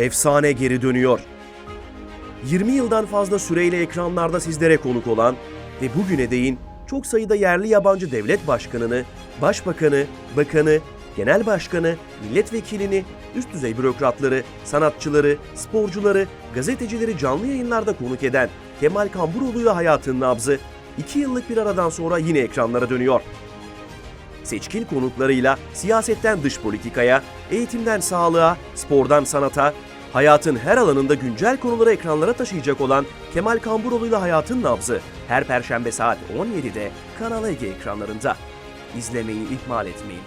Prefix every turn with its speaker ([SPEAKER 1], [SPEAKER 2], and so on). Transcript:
[SPEAKER 1] Efsane geri dönüyor. 20 yıldan fazla süreyle ekranlarda sizlere konuk olan ve bugüne değin çok sayıda yerli yabancı devlet başkanını, başbakanı, bakanı, genel başkanı, milletvekilini, üst düzey bürokratları, sanatçıları, sporcuları, gazetecileri canlı yayınlarda konuk eden Kemal Kamburoğlu'yla hayatın nabzı 2 yıllık bir aradan sonra yine ekranlara dönüyor. Seçkin konuklarıyla siyasetten dış politikaya, eğitimden sağlığa, spordan sanata, hayatın her alanında güncel konuları ekranlara taşıyacak olan Kemal Kamburoğlu'yla Hayatın Nabzı her perşembe saat 17'de Kanal Ege ekranlarında. İzlemeyi ihmal etmeyin.